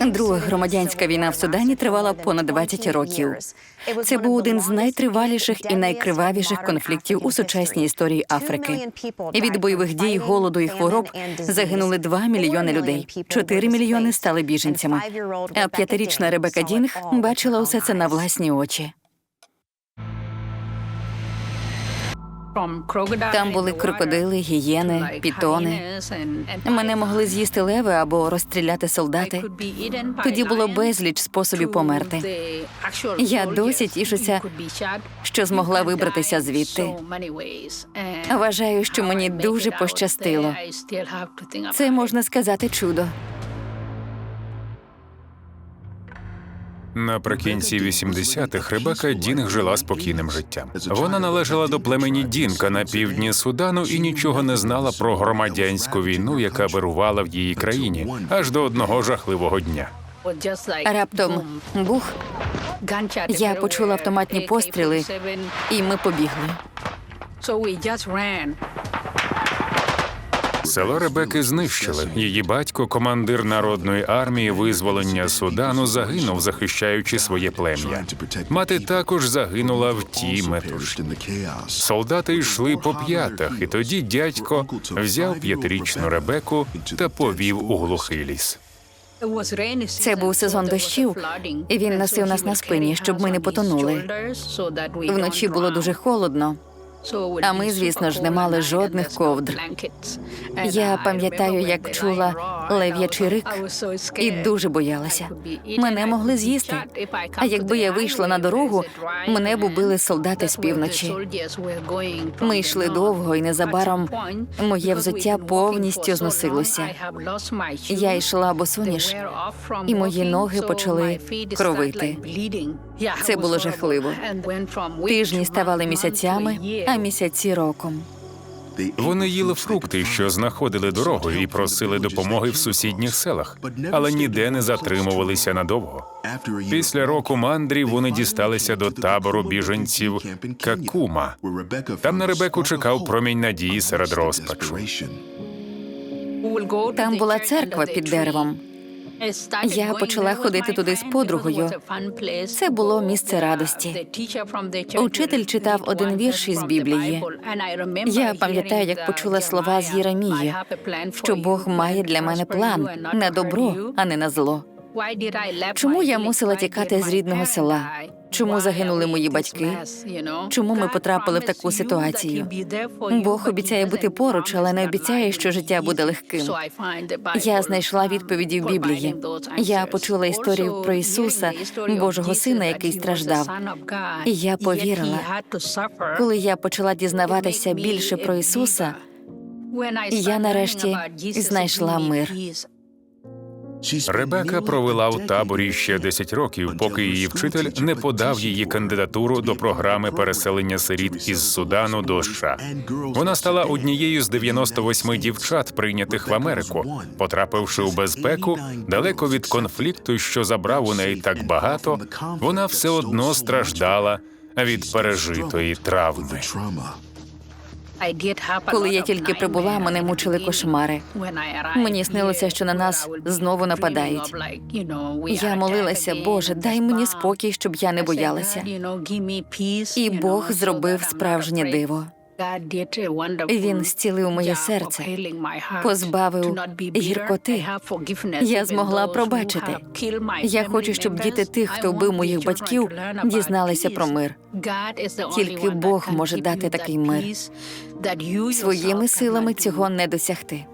Друга громадянська війна в Судані тривала понад 20 років. Це був один з найтриваліших і найкривавіших конфліктів у сучасній історії Африки. І від бойових дій, голоду і хвороб загинули 2 мільйони людей. 4 мільйони стали біженцями. А п'ятирічна Ребека Дінг бачила усе це на власні очі. Там були крокодили, гієни, пітони. Мене могли з'їсти леви або розстріляти солдати. Тоді було безліч способів померти. Я досі тішуся, що змогла вибратися звідти. Вважаю, що мені дуже пощастило. Це можна сказати чудо. Наприкінці 80-х Ребека Дінг жила спокійним життям. Вона належала до племені Дінка на півдні Судану і нічого не знала про громадянську війну, яка вирувала в її країні, аж до одного жахливого дня. Раптом бух, Я почула автоматні постріли. і ми побігли. Село Ребеки знищили. Її батько, командир народної армії визволення Судану, загинув, захищаючи своє плем'я. Мати також загинула в тій метушні. Солдати йшли по п'ятах, і тоді дядько взяв п'ятирічну Ребеку та повів у глухий ліс. Це був сезон дощів, і він носив нас на спині, щоб ми не потонули. Вночі було дуже холодно. А ми, звісно ж, не мали жодних ковдр. Я пам'ятаю, як чула лев'ячий рик і дуже боялася. Мене могли з'їсти. А якби я вийшла на дорогу, мене б убили солдати з півночі. Ми йшли довго, і незабаром моє взуття повністю зносилося. Я йшла босоніж, і мої ноги почали кровити. Це було жахливо. Тижні ставали місяцями, а місяці роком. Вони їли фрукти, що знаходили дорогою, і просили допомоги в сусідніх селах, але ніде не затримувалися надовго. Після року мандрів вони дісталися до табору біженців Какума. Там на Ребеку чекав промінь надії серед розпачу. Там була церква під деревом. Я почала ходити туди з подругою. Це було місце радості. Учитель читав один вірш із Біблії. Я пам'ятаю, як почула слова з Єремії, що Бог має для мене план на добро, а не на зло. Чому я мусила тікати з рідного села? Чому загинули мої батьки? Чому ми потрапили в таку ситуацію? Бог обіцяє бути поруч, але не обіцяє, що життя буде легким. Я знайшла відповіді в Біблії. Я почула історію про Ісуса, Божого Сина, який страждав. І я повірила. Коли я почала дізнаватися більше про Ісуса, я нарешті знайшла мир. Ребека провела в таборі ще 10 років, поки її вчитель не подав її кандидатуру до програми переселення сиріт із Судану до США. Вона стала однією з 98 дівчат, прийнятих в Америку, потрапивши у безпеку далеко від конфлікту, що забрав у неї так багато. Вона все одно страждала від пережитої травми. Коли я тільки прибула, мене мучили кошмари. Мені снилося, що на нас знову нападають. Я молилася, Боже, дай мені спокій, щоб я не боялася. І Бог зробив справжнє диво. Він зцілив моє серце, позбавив гіркоти. Я змогла пробачити. Я хочу, щоб діти тих, хто вбив моїх батьків, дізналися про мир. Тільки Бог може дати такий мир. Своїми силами цього не досягти.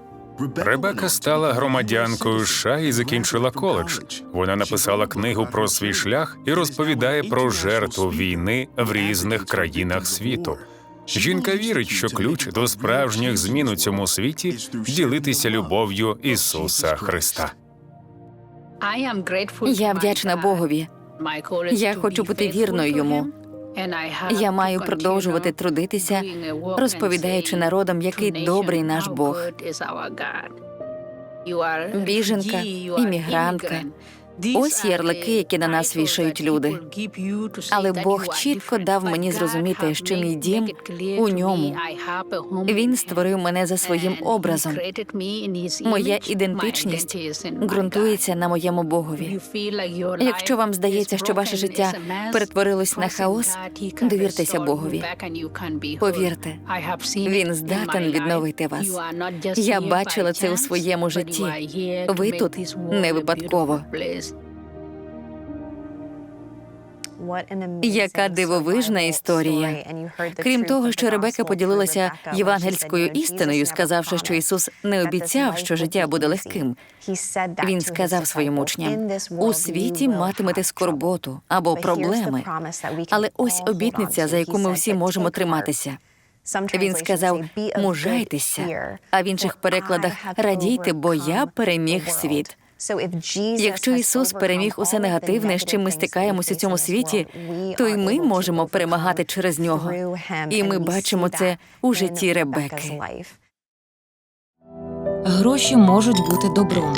Ребека стала громадянкою США і закінчила коледж. Вона написала книгу про свій шлях і розповідає про жертву війни в різних країнах світу. Жінка вірить, що ключ до справжніх змін у цьому світі ділитися любов'ю Ісуса Христа. Я вдячна Богові. Я хочу бути вірною йому. Я маю продовжувати трудитися, розповідаючи народам, який добрий наш Бог. Біженка, іммігрантка. Ось ярлики, які на нас вішають люди. Але Бог чітко дав мені зрозуміти, що мій дім у ньому. Він створив мене за своїм образом. Моя ідентичність ґрунтується на моєму Богові. Якщо вам здається, що ваше життя перетворилось на хаос, довіртеся Богові. Повірте, він здатен відновити вас. Я бачила це у своєму житті. Ви тут не випадково. Яка дивовижна історія. Крім того, що Ребека поділилася євангельською істиною, сказавши, що Ісус не обіцяв, що життя буде легким. Він сказав своїм учням: у світі матимете скорботу або проблеми. Але ось обітниця, за яку ми всі можемо триматися. Він сказав: мужайтеся, а в інших перекладах радійте, бо я переміг світ. Якщо Ісус переміг усе негативне, з чим ми стикаємося у цьому світі, то й ми можемо перемагати через нього. І ми бачимо це у житті Ребекки. Гроші можуть бути добром,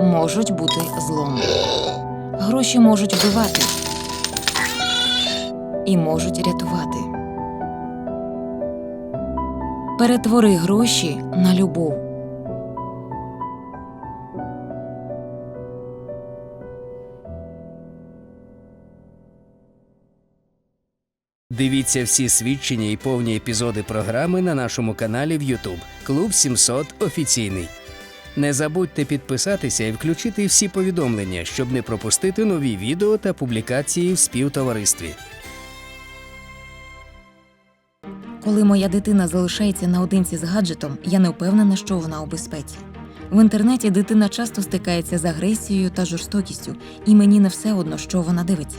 можуть бути злом. Гроші можуть вбивати і можуть рятувати. Перетвори гроші на любов. Дивіться всі свідчення і повні епізоди програми на нашому каналі в YouTube Клуб 700 офіційний. Не забудьте підписатися і включити всі повідомлення, щоб не пропустити нові відео та публікації в співтоваристві. Коли моя дитина залишається наодинці з гаджетом, я не впевнена, що вона у безпеці. В інтернеті дитина часто стикається з агресією та жорстокістю, і мені не все одно, що вона дивиться.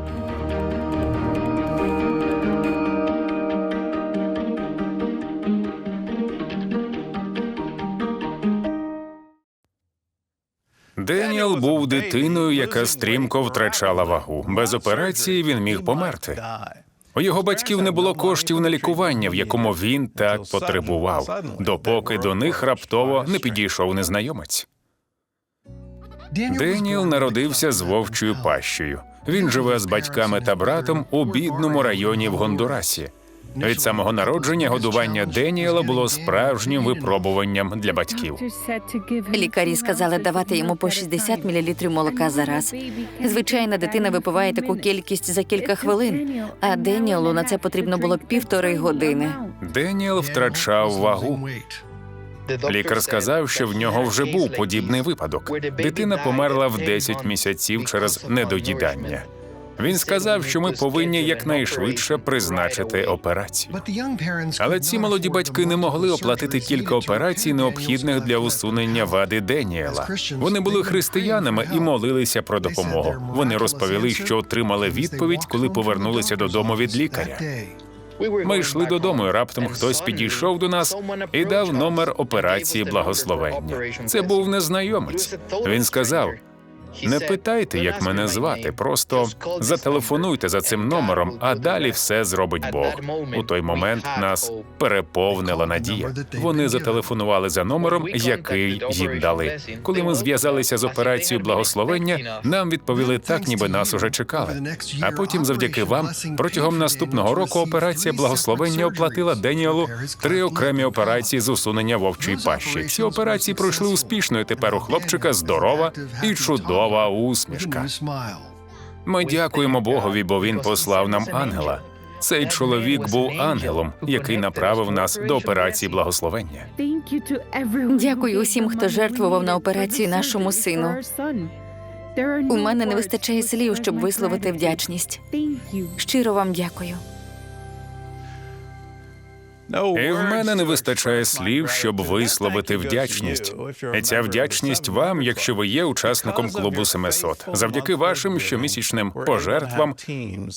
Деніел був дитиною, яка стрімко втрачала вагу. Без операції він міг померти. У його батьків не було коштів на лікування, в якому він так потребував, допоки до них раптово не підійшов незнайомець. Деніел народився з вовчою пащею. Він живе з батьками та братом у бідному районі в Гондурасі. Від самого народження годування Деніела було справжнім випробуванням для батьків. Лікарі сказали давати йому по 60 мл молока за раз. Звичайна дитина випиває таку кількість за кілька хвилин, а Деніелу на це потрібно було півтори години. Деніел втрачав вагу. Лікар сказав, що в нього вже був подібний випадок. Дитина померла в 10 місяців через недоїдання. Він сказав, що ми повинні якнайшвидше призначити операцію. Але ці молоді батьки не могли оплатити кілька операцій, необхідних для усунення вади Деніела. Вони були християнами і молилися про допомогу. Вони розповіли, що отримали відповідь, коли повернулися додому від лікаря. Ми йшли додому, і раптом хтось підійшов до нас і дав номер операції благословення. Це був незнайомець. Він сказав: не питайте, як мене звати, просто зателефонуйте за цим номером, а далі все зробить Бог. У той момент нас переповнила надія. Вони зателефонували за номером, який їм дали. Коли ми зв'язалися з операцією благословення, нам відповіли так, ніби нас уже чекали. А потім, завдяки вам, протягом наступного року операція благословення оплатила Деніелу три окремі операції з усунення вовчої пащі. Ці операції пройшли успішно. і Тепер у хлопчика здорова і чудова усмішка. Ми дякуємо Богові, бо він послав нам ангела. Цей чоловік був ангелом, який направив нас до операції благословення. Дякую усім, хто жертвував на операцію нашому сину. У мене не вистачає слів, щоб висловити вдячність. Щиро вам дякую. І в мене не вистачає слів, щоб висловити вдячність. І ця вдячність вам, якщо ви є учасником клубу 700. Завдяки вашим щомісячним пожертвам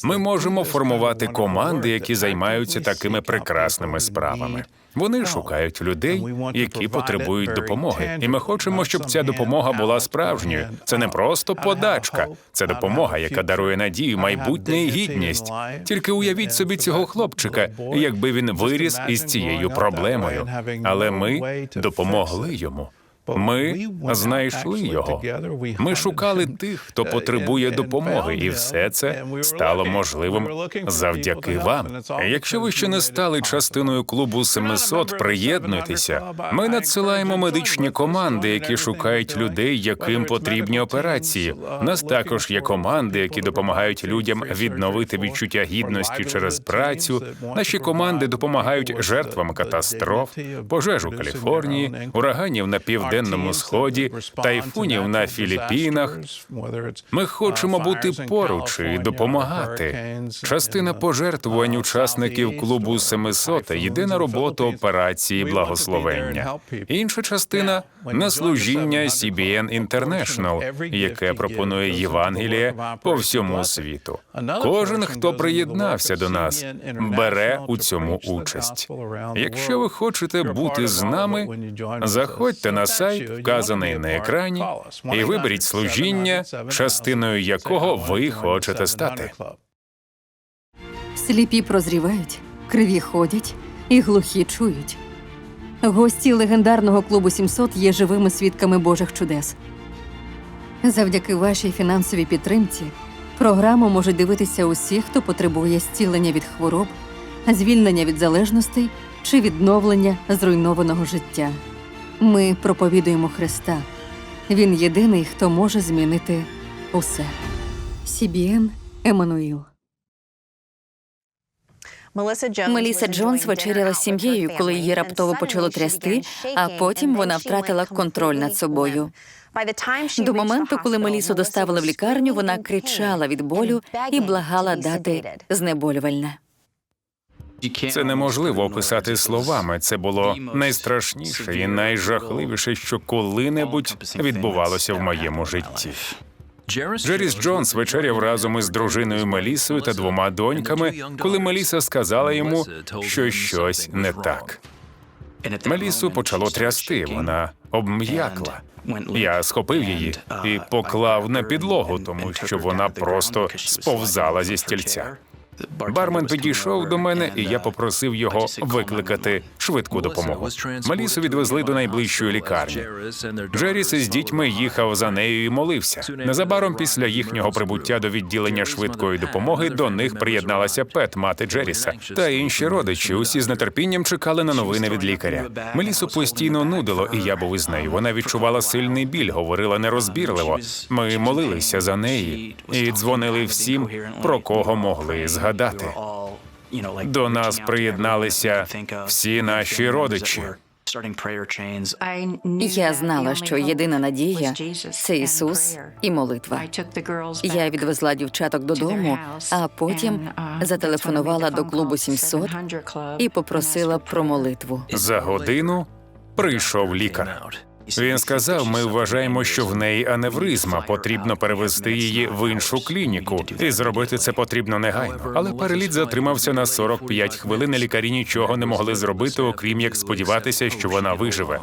ми можемо формувати команди, які займаються такими прекрасними справами. Вони шукають людей, які потребують допомоги, і ми хочемо, щоб ця допомога була справжньою. Це не просто подачка, це допомога, яка дарує надію, майбутнє і гідність. Тільки уявіть собі цього хлопчика, якби він виріс із цією проблемою. Але ми допомогли йому. Ми знайшли його. Ми шукали тих, хто потребує допомоги, і все це стало можливим завдяки вам. Якщо ви ще не стали частиною клубу 700, приєднуйтеся. Ми надсилаємо медичні команди, які шукають людей, яким потрібні операції. У Нас також є команди, які допомагають людям відновити відчуття гідності через працю. Наші команди допомагають жертвам катастроф, пожеж у Каліфорнії, ураганів на південному сході, тайфунів на Філіппінах. Ми хочемо бути поруч і допомагати. Частина пожертвувань учасників клубу 700 йде на роботу операції благословення. Інша частина на служіння CBN International, яке пропонує Євангеліє по всьому світу. Кожен, хто приєднався до нас, бере у цьому участь. Якщо ви хочете бути з нами, заходьте на сайт, вказаний на екрані, і виберіть служіння, частиною якого ви хочете стати. Сліпі прозрівають, криві ходять і глухі чують. Гості легендарного клубу 700 є живими свідками Божих чудес. Завдяки вашій фінансовій підтримці програму можуть дивитися усі, хто потребує зцілення від хвороб, звільнення від залежностей чи відновлення зруйнованого життя. Ми проповідуємо Христа. Він єдиний, хто може змінити усе. CBN Еммануїл. Меліса Джонс вечеряла з сім'єю, коли її раптово почало трясти, а потім вона втратила контроль над собою. До моменту, коли Мелісу доставили в лікарню, вона кричала від болю і благала дати знеболювальне. Це неможливо описати словами. Це було найстрашніше і найжахливіше, що коли-небудь відбувалося в моєму житті. Джеріс Джонс вечеряв разом із дружиною Мелісою та двома доньками, коли Меліса сказала йому, що щось не так. Мелісу почало трясти, вона обм'якла. Я схопив її і поклав на підлогу, тому що вона просто сповзала зі стільця. Бармен підійшов до мене, і я попросив його викликати швидку допомогу. Малісу відвезли до найближчої лікарні. Джеріс із дітьми їхав за нею і молився. Незабаром після їхнього прибуття до відділення швидкої допомоги до них приєдналася Пет, мати Джеріса, та інші родичі. Усі з нетерпінням чекали на новини від лікаря. Мелісу постійно нудило, і я був із нею. Вона відчувала сильний біль, говорила нерозбірливо. Ми молилися за неї і дзвонили всім, про кого могли згадати. До нас приєдналися всі наші родичі. Я знала, що єдина надія це Ісус і молитва. Я відвезла дівчаток додому, а потім зателефонувала до клубу 700 і попросила про молитву. За годину прийшов лікар. Він сказав: ми вважаємо, що в неї аневризма. Потрібно перевести її в іншу клініку, і зробити це потрібно негайно. Але переліт затримався на 45 хвилин. і Лікарі нічого не могли зробити, окрім як сподіватися, що вона виживе.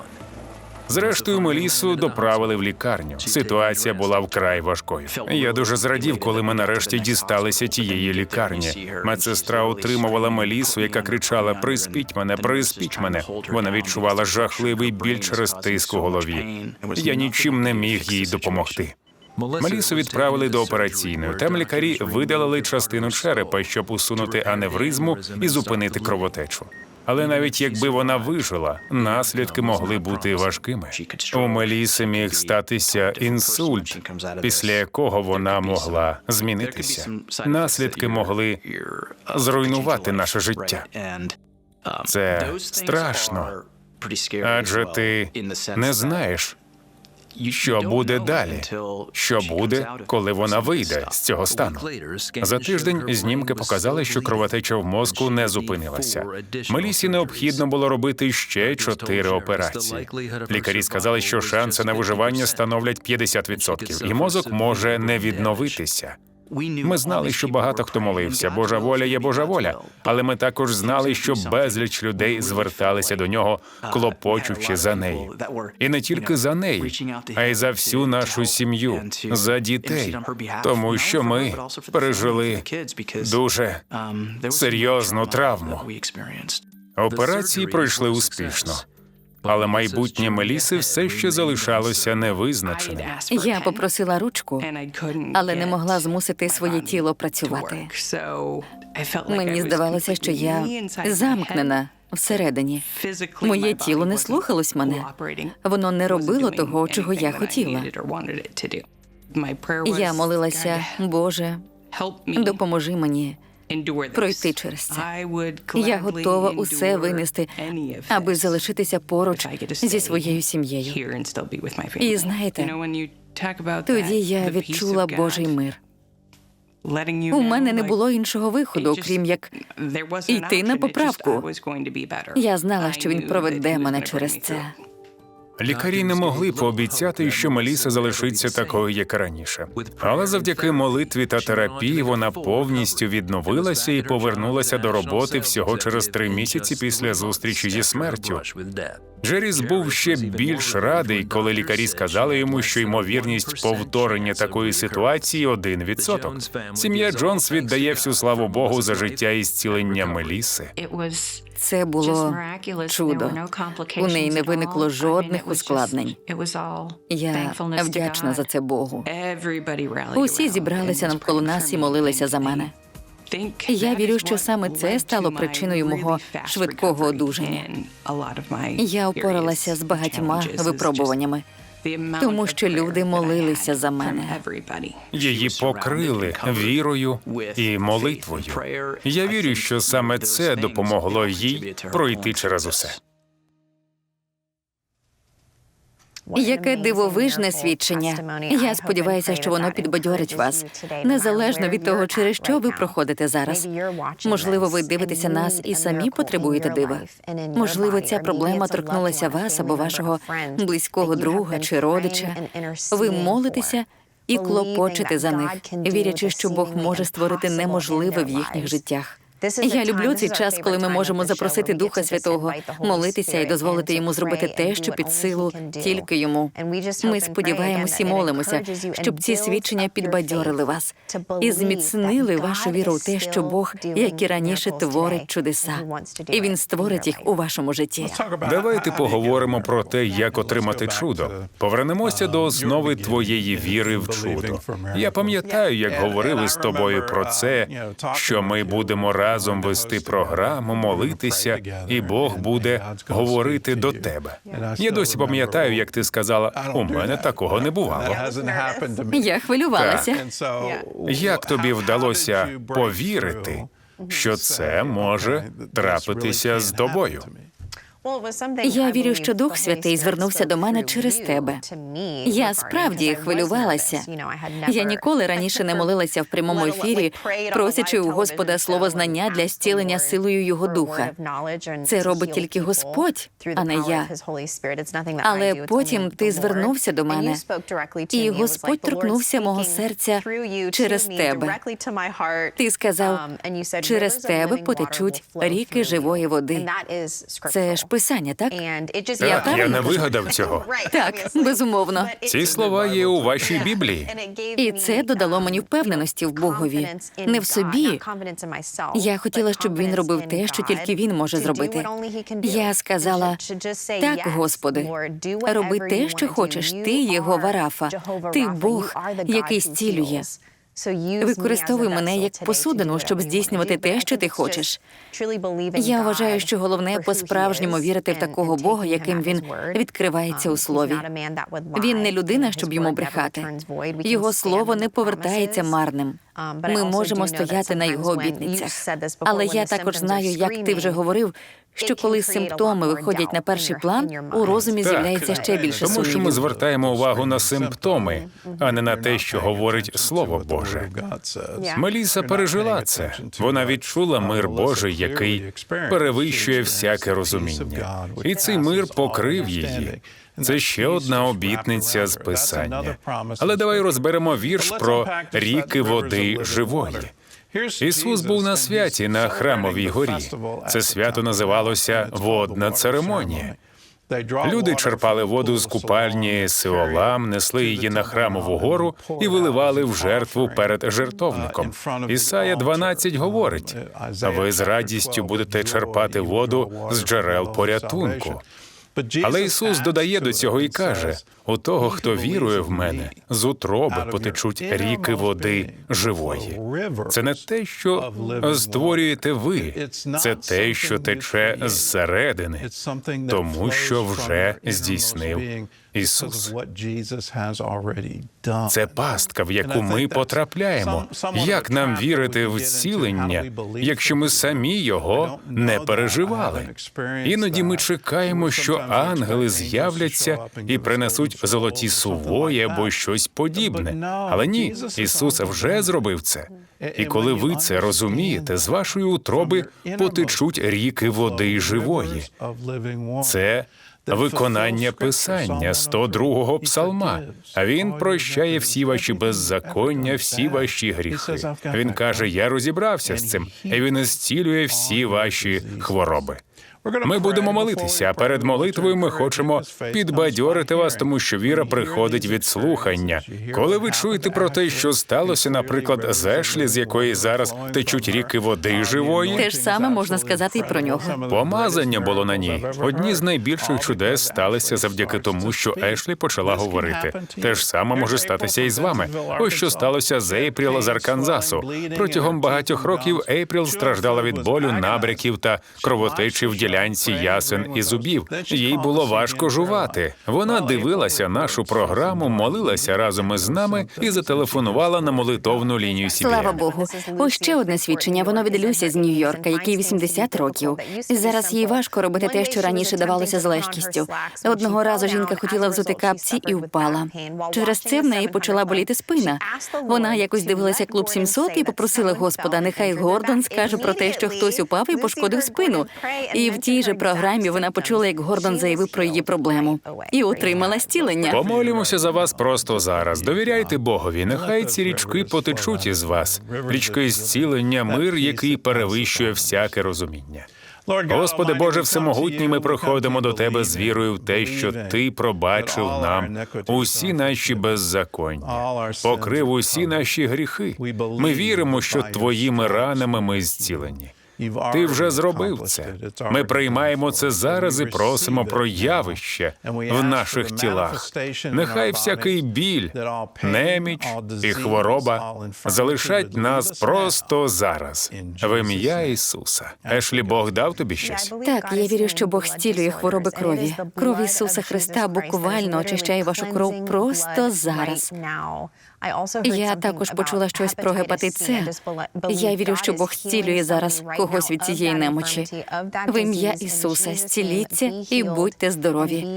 Зрештою, Мелісу доправили в лікарню. Ситуація була вкрай важкою. Я дуже зрадів, коли ми нарешті дісталися тієї лікарні. Медсестра утримувала Мелісу, яка кричала: Приспіть мене, приспіть мене. Вона відчувала жахливий біль через тиск у голові. Я нічим не міг їй допомогти. Мелісу відправили до операційної. Там лікарі видалили частину черепа, щоб усунути аневризму і зупинити кровотечу. Але навіть якби вона вижила, наслідки могли бути важкими. У Меліси міг статися інсульт, після якого вона могла змінитися. Наслідки могли зруйнувати наше життя. Це страшно, адже ти не знаєш, що буде далі, що буде, коли вона вийде з цього стану. За тиждень знімки показали, що кровотеча в мозку не зупинилася. Мелісі необхідно було робити ще чотири операції. Лікарі сказали, що шанси на виживання становлять 50%, і мозок може не відновитися. Ми знали, що багато хто молився. Божа воля є Божа воля. Але ми також знали, що безліч людей зверталися до нього, клопочучи за неї. І не тільки за неї, а й за всю нашу сім'ю, за дітей, тому що ми пережили дуже серйозну травму. Операції пройшли успішно, але майбутнє Меліси все ще залишалося невизначеним. Я попросила ручку, але не могла змусити своє тіло працювати. Мені здавалося, що я замкнена всередині. Моє тіло не слухалось мене. Воно не робило того, чого я хотіла. Я молилася, Боже, допоможи мені пройти через це. Я готова усе винести, аби залишитися поруч зі своєю сім'єю. І знаєте, тоді я відчула Божий мир. У мене не було іншого виходу, окрім як йти на поправку. Я знала, що він проведе мене через це. Лікарі не могли пообіцяти, що Меліса залишиться такою, як раніше. Але завдяки молитві та терапії вона повністю відновилася і повернулася до роботи всього через три місяці після зустрічі зі смертю. Джеріс був ще більш радий, коли лікарі сказали йому, що ймовірність повторення такої ситуації один відсоток. Сім'я Джонс віддає всю славу Богу за життя і зцілення Меліси. Це було чудо. У неї не виникло жодних ускладнень. Я вдячна за це Богу. Усі зібралися навколо нас і молилися за мене. Я вірю, що саме це стало причиною мого швидкого одужання. Я опоралася з багатьма випробуваннями, тому що люди молилися за мене. Її покрили вірою і молитвою. Я вірю, що саме це допомогло їй пройти через усе. Яке дивовижне свідчення. Я сподіваюся, що воно підбадьорить вас, незалежно від того, через що ви проходите зараз. Можливо, ви дивитеся нас і самі потребуєте дива. Можливо, ця проблема торкнулася вас або вашого близького друга чи родича. Ви молитеся і клопочете за них, вірячи, що Бог може створити неможливе в їхніх життях. Я люблю цей час, коли ми можемо запросити Духа Святого, молитися і дозволити йому зробити те, що під силу тільки йому. Ми сподіваємося і молимося, щоб ці свідчення підбадьорили вас і зміцнили вашу віру у те, що Бог, як і раніше, творить чудеса, і він створить їх у вашому житті. Давайте поговоримо про те, як отримати чудо. Повернемося до основи твоєї віри в чудо. Я пам'ятаю, як говорили з тобою про це, що ми будемо разом вести програму, молитися, і Бог буде говорити до тебе. Я досі пам'ятаю, як ти сказала, у мене такого не бувало. Я хвилювалася. Як тобі вдалося повірити, що це може трапитися з тобою? Я вірю, що Дух Святий звернувся до мене через тебе. Я справді хвилювалася. Я ніколи раніше не молилася в прямому ефірі, просячи у Господа слово знання для зцілення силою його духа. Це робить тільки Господь, а не я. Але потім ти звернувся до мене, і Господь торкнувся мого серця через тебе. Ти сказав, через тебе потечуть ріки живої води. Це ж писання, так? Так, я не вигадав цього. Так, безумовно. Ці слова є у вашій Біблії. І це додало мені впевненості в Богові, не в собі. Я хотіла, щоб він робив те, що тільки він може зробити. Я сказала, так, Господи, роби те, що хочеш. Ти Єгова Рафа, ти Бог, який зцілює. Використовуй мене як посудину, щоб здійснювати те, що ти хочеш. Я вважаю, що головне по-справжньому вірити в такого Бога, яким він відкривається у слові. Він не людина, щоб йому брехати. Його слово не повертається марним. Ми можемо стояти на його обітницях. Але я також знаю, як ти вже говорив, що коли симптоми виходять на перший план, у розумі з'являється ще більше Тому що ми звертаємо увагу на симптоми, а не на те, що говорить Слово Боже. Меліса пережила це. Вона відчула мир Божий, який перевищує всяке розуміння. І цей мир покрив її. Це ще одна обітниця з писання. Але давай розберемо вірш про ріки води живої. Ісус був на святі на храмовій горі. Це свято називалося водна церемонія. Люди черпали воду з купальні Сеолам, несли її на храмову гору і виливали в жертву перед жертовником. Ісая 12 говорить: ви з радістю будете черпати воду з джерел порятунку. Але Ісус додає до цього і каже: у того, хто вірує в мене, з утроби потечуть ріки води живої. Це не те, що створюєте ви, це те, що тече зсередини, тому що вже здійснив Ісус. Це пастка, в яку ми потрапляємо. Як нам вірити в зцілення, якщо ми самі його не переживали? Іноді ми чекаємо, що ангели з'являться і принесуть золоті сувої або щось подібне. Але ні, Ісус вже зробив це. І коли ви це розумієте, з вашої утроби потечуть ріки води живої. Це виконання писання 102-го псалма. А він прощає всі ваші беззаконня, всі ваші гріхи. Він каже: Я розібрався з цим, і він зцілює всі ваші хвороби. Ми будемо молитися. А перед молитвою ми хочемо підбадьорити вас, тому що віра приходить від слухання. Коли ви чуєте про те, що сталося, наприклад, з Ешлі, з якої зараз течуть ріки води живої, Те ж саме можна сказати і про нього. Помазання було на ній. Одні з найбільших чудес сталися завдяки тому, що Ешлі почала говорити. Те ж саме може статися і з вами. Ось що сталося з Ейпріл з Арканзасу. Протягом багатьох років Ейпріл страждала від болю, набряків та кровотечі в ділянці ясен і зубів. Їй було важко жувати. Вона дивилася нашу програму, молилася разом із нами і зателефонувала на молитовну лінію Слава Богу. Ось ще одне свідчення. Воно від Люсі з Нью-Йорка, який 80 років. Зараз їй важко робити те, що раніше давалося з легкістю. Одного разу жінка хотіла взути капці і впала. Через це в неї почала боліти спина. Вона якось дивилася клуб 700 і попросила Господа, нехай Гордон скаже про те, що хтось упав і пошкодив спину. І в тій же програмі вона почула, як Гордон заявив про її проблему і отримала зцілення. Помолімося за вас просто зараз. Довіряйте Богові. Нехай ці річки потечуть із вас. Річки зцілення, мир, який перевищує всяке розуміння. Господи Боже Всемогутній, ми проходимо до Тебе з вірою в те, що Ти пробачив нам усі наші беззаконня, покрив усі наші гріхи. Ми віримо, що Твоїми ранами ми зцілені. Ти вже зробив це. Ми приймаємо це зараз і просимо про явище в наших тілах. Нехай всякий біль, неміч і хвороба залишать нас просто зараз. В ім'я Ісуса. Ешлі Бог дав тобі щось? Так, я вірю, що Бог зцілює хвороби крові. Кров Ісуса Христа буквально очищає вашу кров просто зараз. Я також почула щось про гепатит С. Я вірю, що Бог зцілює зараз когось від цієї немочі. В ім'я Ісуса зціліться і будьте здорові.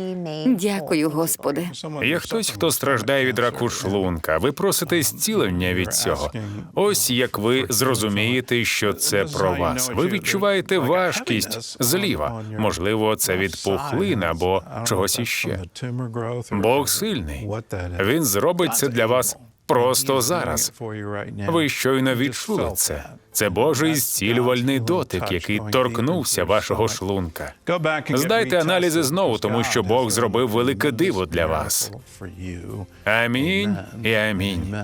Дякую, Господи. Є хтось, хто страждає від раку шлунка. Ви просите зцілення від цього. Ось як ви зрозумієте, що це про вас. Ви відчуваєте важкість зліва. Можливо, це від пухлин або чогось іще. Бог сильний. Він зробить це для вас просто зараз. Ви щойно відчули це. Це Божий зцілювальний дотик, який торкнувся вашого шлунка. Здайте аналізи знову, тому що Бог зробив велике диво для вас. Амінь і амінь.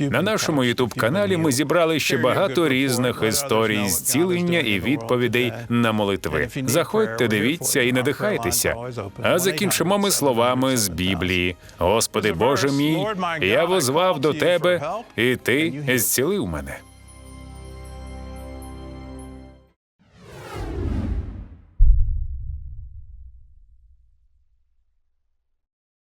На нашому ютуб каналі ми зібрали ще багато різних історій зцілення і відповідей на молитви. Заходьте, дивіться і надихайтеся. А закінчимо ми словами з Біблії: Господи Боже мій, я возвав до тебе, і ти зцілив мене.